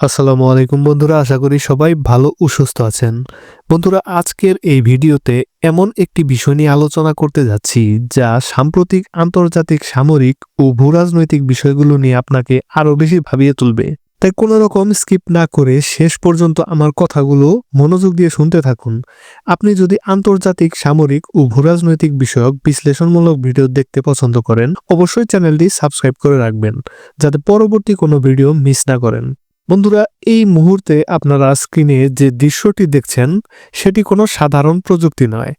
আসসালামু আলাইকুম বন্ধুরা, আশা করি সবাই ভালো ও সুস্থ আছেন। বন্ধুরা, আজকের এই ভিডিওতে এমন একটি বিষয় নিয়ে আলোচনা করতে যাচ্ছি, যা সাম্প্রতিক আন্তর্জাতিক সামরিক ও ভূরাজনৈতিক বিষয়গুলো নিয়ে আপনাকে আরও বেশি ভাবিয়ে তুলবে। তাই কোনো রকম স্কিপ না করে শেষ পর্যন্ত আমার কথাগুলো মনোযোগ দিয়ে শুনতে থাকুন। আপনি যদি আন্তর্জাতিক সামরিক ও ভূরাজনৈতিক বিষয়ক বিশ্লেষণমূলক ভিডিও দেখতে পছন্দ করেন, অবশ্যই চ্যানেলটি সাবস্ক্রাইব করে রাখবেন, যাতে পরবর্তী কোনো ভিডিও মিস না করেন। বন্ধুরা, এই মুহূর্তে আপনারা স্ক্রিনে যে দৃশ্যটি দেখছেন, সেটি কোনো সাধারণ প্রযুক্তি নয়।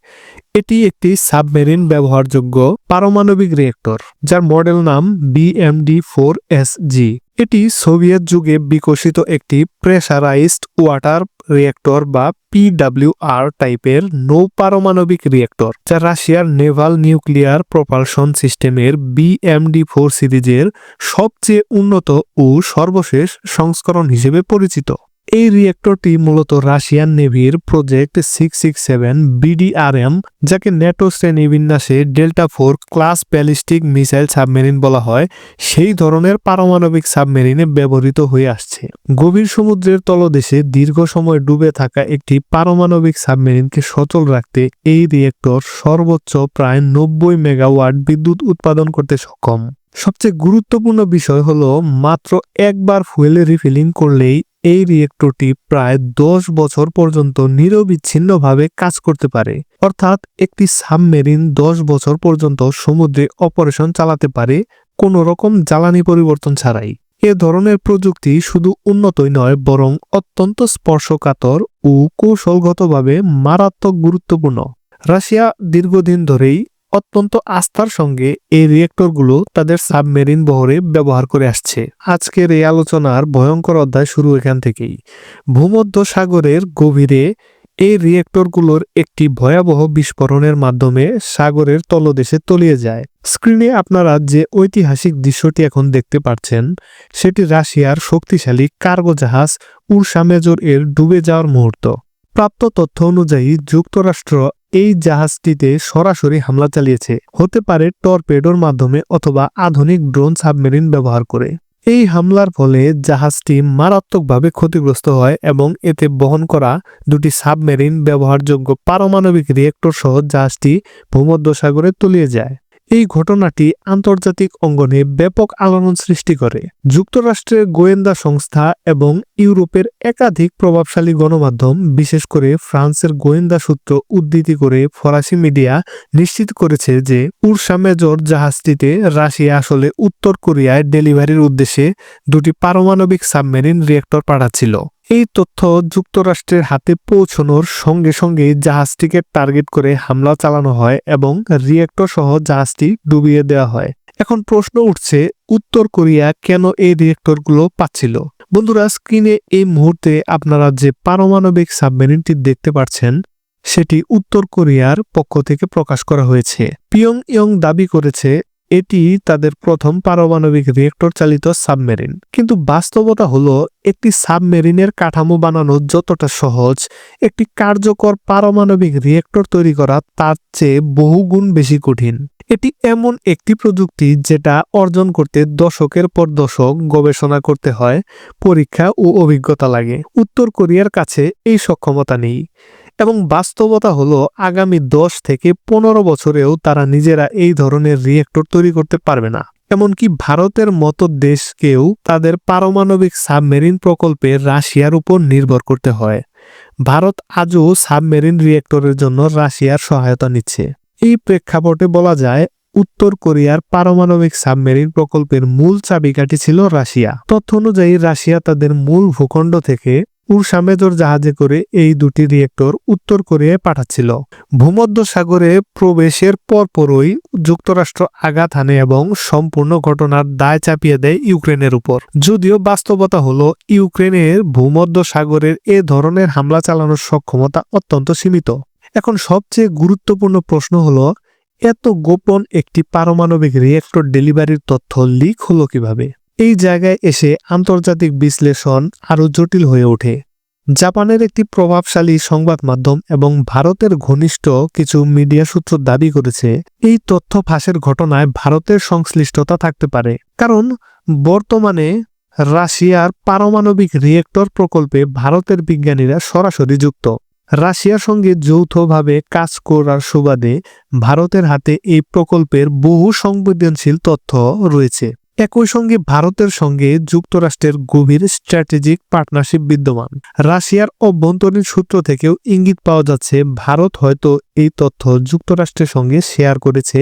এটি একটি সাবমেরিন ব্যবহারযোগ্য পারমাণবিক রিয়েক্টর যার মডেল নাম বিএমডি ফোর এস জি এটি সোভিয়েত যুগে বিকশিত একটি প্রেশারাইজড ওয়াটার রিয়েক্টর বা পিডাব্লিউআর টাইপের নৌ পারমাণবিক রিয়েক্টর যা রাশিয়ার নেভাল নিউক্লিয়ার প্রপালশন সিস্টেমের বিএমডি ফোর সিরিজের সবচেয়ে উন্নত ও সর্বশেষ সংস্করণ হিসেবে পরিচিত। এই রিয়েক্টরটি মূলত Russian নেভির project six six seven BDRM যাকে ন্যাটো শ্রেণি বিন্যাসে delta four class ballistic missile submarine বলা হয়, সেই ধরনের পারমাণবিক সাবমেরিনে ব্যবহৃত হয়ে আসছে। গভীর সমুদ্রের তলদেশে দীর্ঘ সময় ডুবে থাকা একটি পারমাণবিক সাবমেরিনকে সচল রাখতে এই রিয়েক্টর সর্বোচ্চ প্রায় নব্বই মেগাওয়াট বিদ্যুৎ উৎপাদন করতে সক্ষম। সবচেয়ে গুরুত্বপূর্ণ বিষয় হলো, মাত্র একবার ফুয়েলে রিফিলিং করলেই এই রিয়েক্টরটি প্রায় দশ বছর পর্যন্ত নিরবিচ্ছিন্নভাবে কাজ করতে পারে। অর্থাৎ একটি সাবমেরিন দশ বছর পর্যন্ত সমুদ্রে অপারেশন চালাতে পারে, কোনো রকম জ্বালানি পরিবর্তন ছাড়াই। এ ধরনের প্রযুক্তি শুধু উন্নতই নয়, বরং অত্যন্ত স্পর্শকাতর ও কৌশলগতভাবে মারাত্মক গুরুত্বপূর্ণ। রাশিয়া দীর্ঘদিন ধরেই অত্যন্ত আস্থার সঙ্গে এই রিয়েক্টরগুলো তাদের সাবমেরিন বহরে ব্যবহার করে আসছে। আজকের এই আলোচনার ভয়ঙ্কর অধ্যায় শুরু এখান থেকেই। ভূমধ্য সাগরের গভীরে এই রিয়েক্টরগুলোর একটি ভয়াবহ বিস্ফোরণের মাধ্যমে সাগরের তলদেশে তলিয়ে যায়। স্ক্রিনে আপনারা যে ঐতিহাসিক দৃশ্যটি এখন দেখতে পাচ্ছেন, সেটি রাশিয়ার শক্তিশালী কার্গো জাহাজ উর্সা মেজর এর ডুবে যাওয়ার মুহূর্ত। প্রাপ্ত তথ্য অনুযায়ী যুক্তরাষ্ট্র এই জাহাজটিতে সরাসরি হামলা চালিয়েছে। হতে পারে টর্পেডোর মাধ্যমে অথবা আধুনিক ড্রোন সাবমেরিন ব্যবহার করে। এই হামলার ফলে জাহাজটি মারাত্মকভাবে ক্ষতিগ্রস্ত হয় এবং এতে বহন করা দুটি সাবমেরিন ব্যবহারযোগ্য পারমাণবিক রিয়েক্টর সহ জাহাজটি ভূমধ্যসাগরে তলিয়ে যায়। এই ঘটনাটি আন্তর্জাতিক অঙ্গনে ব্যাপক আলোড়ন সৃষ্টি করে। যুক্তরাষ্ট্রের গোয়েন্দা সংস্থা এবং ইউরোপের একাধিক প্রভাবশালী গণমাধ্যম, বিশেষ করে ফ্রান্সের গোয়েন্দা সূত্র উদ্ধৃতি করে ফরাসি মিডিয়া নিশ্চিত করেছে যে উর্সা মেজর জাহাজটিতে রাশিয়া আসলে উত্তর কোরিয়ায় ডেলিভারির উদ্দেশ্যে দুটি পারমাণবিক সাবমেরিন রিয়েক্টর পাঠাচ্ছিল। এই তথ্য যুক্তরাষ্ট্রের হাতে পৌঁছানোর সঙ্গে সঙ্গে জাহাজটিকে টার্গেট করে হামলা চালানো হয় এবং রিয়েক্টর সহ জাহাজটি ডুবিয়ে দেওয়া হয়। এখন প্রশ্ন উঠছে, উত্তর কোরিয়া কেন এই রিয়েক্টরগুলো পাচ্ছিল? বন্ধুরা, স্ক্রিনে এই মুহূর্তে আপনারা যে পারমাণবিক সাবমেরিনটি দেখতে পাচ্ছেন, সেটি উত্তর কোরিয়ার পক্ষ থেকে প্রকাশ করা হয়েছে। পিয়ং ইয়ং দাবি করেছে এটি তাদের প্রথম পারমাণবিক রিয়েক্টর চালিত সাবমেরিন। কিন্তু বাস্তবতা হলো, একটি সাবমেরিনের কাঠামো বানানো যতটা সহজ, একটি কার্যকর পারমাণবিক রিয়েক্টর তৈরি করা তার চেয়ে বহুগুণ বেশি কঠিন। এটি এমন একটি প্রযুক্তি যেটা অর্জন করতে দশকের পর দশক গবেষণা করতে হয়, পরীক্ষা ও অভিজ্ঞতা লাগে। উত্তর কোরিয়ার কাছে এই সক্ষমতা নেই। এবং বাস্তবতা হলো আগামী দশ থেকে পনেরো বছরেও তারা নিজেরা এই ধরনের রিয়েক্টর তৈরি করতে পারবে না। এমনকি ভারতের মতো দেশকেও তাদের পারমাণবিক সাবমেরিন প্রকল্পে রাশিয়ার উপর নির্ভর করতে হয়। ভারত আজও সাবমেরিন রিয়েক্টরের জন্য রাশিয়ার সহায়তা নিচ্ছে। এই প্রেক্ষাপটে বলা যায়, উত্তর কোরিয়ার পারমাণবিক সাবমেরিন প্রকল্পের মূল চাবিকাঠি ছিল রাশিয়া। তথ্য অনুযায়ী, রাশিয়া তাদের মূল ভূখণ্ড থেকে উর্সা মেজর জাহাজে করে এই দুটি রিয়েক্টর উত্তর কোরিয়ায় পাঠাচ্ছিল। ভূমধ্য সাগরে প্রবেশের পরপরই যুক্তরাষ্ট্র আঘাত হানে এবং সম্পূর্ণ ঘটনার দায় চাপিয়ে দেয় ইউক্রেনের উপর। যদিও বাস্তবতা হলো, ইউক্রেনের ভূমধ্য সাগরের এ ধরনের হামলা চালানোর সক্ষমতা অত্যন্ত সীমিত। এখন সবচেয়ে গুরুত্বপূর্ণ প্রশ্ন হলো, এত গোপন একটি পারমাণবিক রিয়েক্টর ডেলিভারির তথ্য লিক হলো কীভাবে? এই জায়গায় এসে আন্তর্জাতিক বিশ্লেষণ আরও জটিল হয়ে ওঠে। জাপানের একটি প্রভাবশালী সংবাদ মাধ্যম এবং ভারতের ঘনিষ্ঠ কিছু মিডিয়া সূত্র দাবি করেছে, এই তথ্য ফাঁসের ঘটনায় ভারতের সংশ্লিষ্টতা থাকতে পারে। কারণ, বর্তমানে রাশিয়ার পারমাণবিক রিয়েক্টর প্রকল্পে ভারতের বিজ্ঞানীরা সরাসরি যুক্ত। রাশিয়ার সঙ্গে যৌথভাবে কাজ করার সুবাদে ভারতের হাতে এই প্রকল্পের বহু সংবেদনশীল তথ্য রয়েছে। একই সঙ্গে ভারতের সঙ্গে যুক্তরাষ্ট্রের গভীর স্ট্র্যাটেজিক পার্টনারশিপ বিদ্যমান। রাশিয়ার অভ্যন্তরীণ সূত্র থেকেও ইঙ্গিত পাওয়া যাচ্ছে, ভারত হয়তো এই তথ্য যুক্তরাষ্ট্রের সঙ্গে শেয়ার করেছে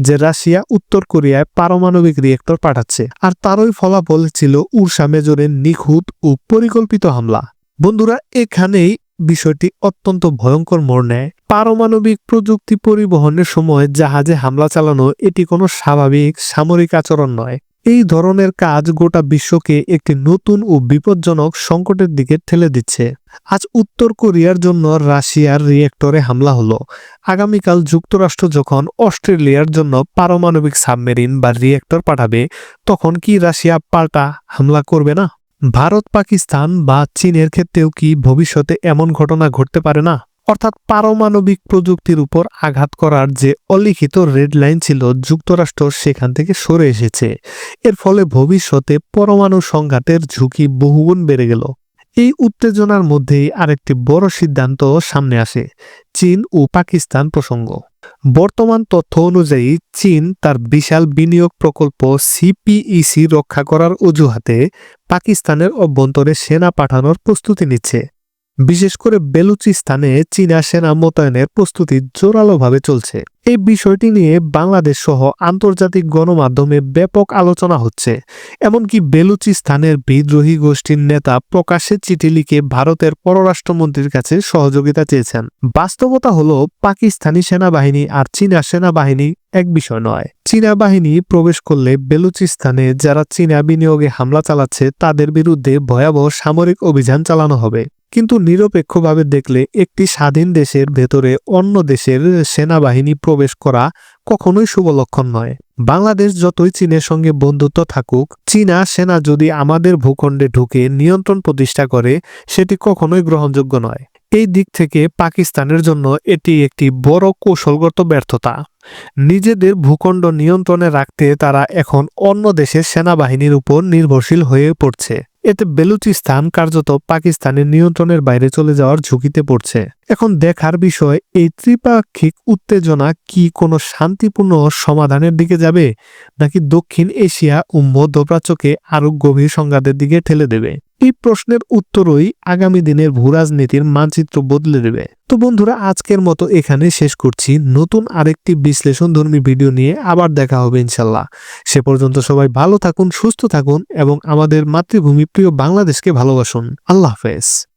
যে রাশিয়া উত্তর কোরিয়ায় পারমাণবিক রিয়েক্টর পাঠাচ্ছে। আর তারই ফলাফল ছিল উর্সা মেজরের নিখুঁত ও পরিকল্পিত হামলা। বন্ধুরা, এখানেই বিষয়টি অত্যন্ত ভয়ঙ্কর মোড় নেয়। পারমাণবিক প্রযুক্তি পরিবহনের সময় জাহাজে হামলা চালানো এটি কোনো স্বাভাবিক সামরিক আচরণ নয়। এই ধরনের কাজ গোটা বিশ্বকে একটি নতুন ও বিপজ্জনক সংকটের দিকে ঠেলে দিচ্ছে। আজ উত্তর কোরিয়ার জন্য রাশিয়ার রিয়েক্টরে হামলা হলো। আগামীকাল যুক্তরাষ্ট্র যখন অস্ট্রেলিয়ার জন্য পারমাণবিক সাবমেরিন বা রিয়েক্টর পাঠাবে, তখন কি রাশিয়া পাল্টা হামলা করবে না? ভারত, পাকিস্তান বা চীনের ক্ষেত্রেও কি ভবিষ্যতে এমন ঘটনা ঘটতে পারে না? অর্থাৎ পারমাণবিক প্রযুক্তির উপর আঘাত করার যে অলিখিত রেড লাইন ছিল যুক্তরাষ্ট্র সেখান থেকে সরে এসেছে। এর ফলে ভবিষ্যতে পরমাণু সংঘাতের ঝুঁকি বহুগুণ বেড়ে গেল। এই উত্তেজনার মধ্যেই আরেকটি বড় সিদ্ধান্ত সামনে আসে, চীন ও পাকিস্তান প্রসঙ্গ। বর্তমান তথ্য অনুযায়ী চীন তার বিশাল বিনিয়োগ প্রকল্প সিপিইসি রক্ষা করার অজুহাতে পাকিস্তানের অভ্যন্তরে সেনা পাঠানোর প্রস্তুতি নিচ্ছে। বিশেষ করে বেলুচিস্তানে চীনা সেনা মোতায়েনের প্রস্তুতি জোরালোভাবে চলছে। এই বিষয়টি নিয়ে বাংলাদেশ সহ আন্তর্জাতিক গণমাধ্যমে ব্যাপক আলোচনা হচ্ছে। এমনকি বেলুচিস্তানের বিদ্রোহী গোষ্ঠীর নেতা প্রকাশ্যে চিঠি লিখে ভারতের পররাষ্ট্রমন্ত্রীর কাছে সহযোগিতা চেয়েছেন। বাস্তবতা হলো, পাকিস্তানি সেনাবাহিনী আর চীনা সেনাবাহিনী এক বিষয় নয়। চীনা বাহিনী প্রবেশ করলে বেলুচিস্তানে যারা চীনা বিনিয়োগে হামলা চালাচ্ছে, তাদের বিরুদ্ধে ভয়াবহ সামরিক অভিযান চালানো হবে। কিন্তু নিরপেক্ষভাবে দেখলে একটি স্বাধীন দেশের ভেতরে অন্য দেশের সেনাবাহিনী প্রবেশ করা কখনোই শুভ লক্ষণ নয়। বাংলাদেশ যতই চীনের সঙ্গে বন্ধুত্ব থাকুক, চীনা সেনা যদি আমাদের ভূখণ্ডে ঢুকে নিয়ন্ত্রণ প্রতিষ্ঠা করে, সেটি কখনোই গ্রহণযোগ্য নয়। এই দিক থেকে পাকিস্তানের জন্য এটি একটি বড় কৌশলগত ব্যর্থতা। নিজেদের ভূখণ্ড নিয়ন্ত্রণে রাখতে তারা এখন অন্য দেশের সেনাবাহিনীর উপর নির্ভরশীল হয়ে পড়ছে। এতে বেলুচিস্তান কার্যত পাকিস্তানের নিয়ন্ত্রণের বাইরে চলে যাওয়ার ঝুঁকিতে পড়ছে। এখন দেখার বিষয়, এই ত্রিপাক্ষিক উত্তেজনা কি কোনো শান্তিপূর্ণ সমাধানের দিকে যাবে, নাকি দক্ষিণ এশিয়া ও মধ্যপ্রাচ্যকে আরও গভীর সংঘাতের দিকে ঠেলে দেবে? এই প্রশ্নের উত্তরই আগামী দিনের ভূরাজনীতির মানচিত্র বদলে দেবে। তো বন্ধুরা, আজকের মতো এখানে শেষ করছি। নতুন আরেকটি বিশ্লেষণধর্মী ভিডিও নিয়ে আবার দেখা হবে ইনশাল্লাহ। সে পর্যন্ত সবাই ভালো থাকুন, সুস্থ থাকুন এবং আমাদের মাতৃভূমি প্রিয় বাংলাদেশকে ভালোবাসুন। আল্লাহ হাফেজ।